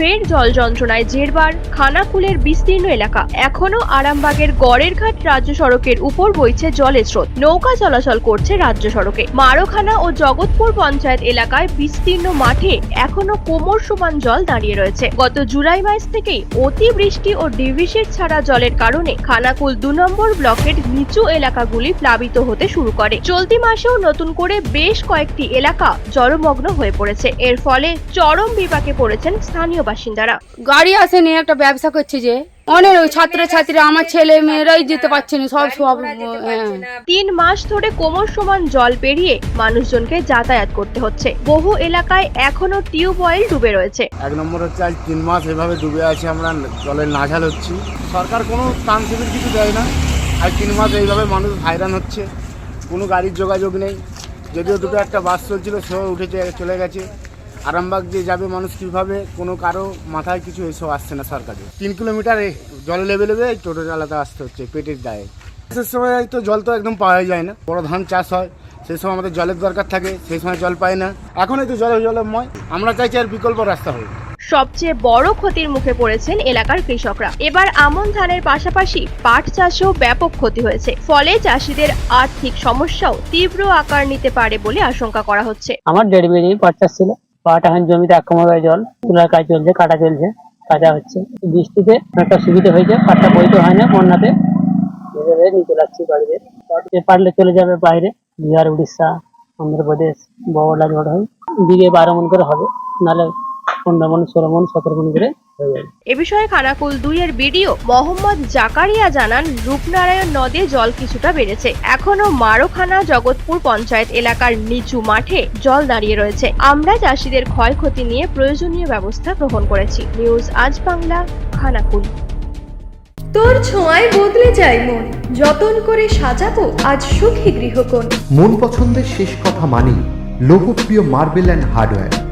ফের জল যন্ত্রণায় জেরবার খানাকুলের বিস্তীর্ণ এলাকা। এখনও আরামবাগের গড়ের ঘাট রাজ্য সড়কের উপর বইছে জলের স্রোত। নৌকা চলাচল করছে রাজ্য সড়কে। মারোখানা ও জগৎপুর পঞ্চায়েত এলাকায় বিস্তীর্ণ মাঠে এখনও কোমর সমান জল দাঁড়িয়ে রয়েছে। গত জুলাই মাস থেকেই অতিবৃষ্টি ও ডিভিসির ছাড়া জলের কারণে খানাকুল দু নম্বর ব্লকের নিচু এলাকাগুলি প্লাবিত হতে শুরু করে। চলতি মাসেও নতুন করে বেশ কয়েকটি এলাকা জলমগ্ন হয়ে পড়েছে। এর ফলে চরম বিপাকে পড়েছেন স্থানীয় বাসিন্দারা। গাড়ি আসেনি একটা ব্যবসা করছে যে অনেক ছাত্র ছাত্রীরা আমার ছেলে মেয়েরাই যেতে পারছে না সব সব হ্যাঁ। তিন মাস ধরে কোমর সমান জল পেরিয়ে মানুষজনকে যাতায়াত করতে হচ্ছে। বহু এলাকায় এখনও টিউবওয়েল ডুবে রয়েছে। এক নম্বর হচ্ছে আজ তিন মাস এভাবে ডুবে আছি আমরা জলের নাঝাল হচ্ছি। সরকার কোনো শিবির কিছু দেয় না। আজ তিন মাস এইভাবে মানুষ হাইরান হচ্ছে। কোনো গাড়ির যোগাযোগ নেই। যদিও দুটো একটা বাস চলছিল সেও উঠেছে চলে গেছে। আরামবাগ যে যাবে মানুষ কীভাবে কোনো কারও মাথায় কিছু এসব আসছে না সরকারে তিন কিলোমিটার জল লেবে লেবে টোটো চালাতে আসতে হচ্ছে পেটের দায়ে। চাষের সময় তো জল তো একদম পাওয়াই যায় না। বড় ধান চাষ হয় সেই সময় আমাদের জলের দরকার থাকে সেই সময় জল পায় না। এখনই তো জলে জলময় আমরা চাইছি আর বিকল্প রাস্তা হোক। সবচেয়ে বড় ক্ষতির মুখে পড়েছেন এলাকার কৃষকরা। এবার আমন ধানের পাশাপাশি পাট চাষেও ব্যাপক ক্ষতি হয়েছে। ফলে চাষিদের আর্থিক সমস্যাও তীব্র আকার নিতে পারে বলে আশঙ্কা করা হচ্ছে। আমার দেড় বিঘি পাট চাষ ছিল। পাট এখন জমিতে আক্রমণ হয় জল তোলার কাজ চলছে, কাটা চলছে, কাটা হচ্ছে। বৃষ্টিতে একটা সুবিধা হয়েছে, পাটটা বইতে হয় না বন্যাতে। ভেতরে নিয়ে চলে বাড়িতে। পারলে চলে যাবে বাইরে, বিহার, উড়িষ্যা, অন্ধ্রপ্রদেশ বড়লা ঝড় হয় দিকে বারো মন করে হবে, নাহলে পনেরো মন ষোলো মন সতেরো মন করে হয়ে যাবে। এ বিষয়ে খানাকুল দুই এর বিডিও মোহাম্মদ জাকারিয়া জানান রূপনারায়ণ নদে জল কিছুটা বেড়েছে। এখনও মারোখানা জগৎপুর পঞ্চায়েত এলাকার নিচু মাঠে জল দাঁড়িয়ে রয়েছে। আমরা চাষিদের ক্ষয়ক্ষতি নিয়ে প্রয়োজনীয় ব্যবস্থা গ্রহণ করেছি। নিউজ আজ বাংলা খানাকুল। তোর ছোঁয়ায় বদলে যায় মন। যতন করে সাজাবো আজ সুখী গৃহকোণ। মন পছন্দের শেষ কথা মানি লোকপ্রিয় মার্বেল অ্যান্ড হার্ডওয়্যার।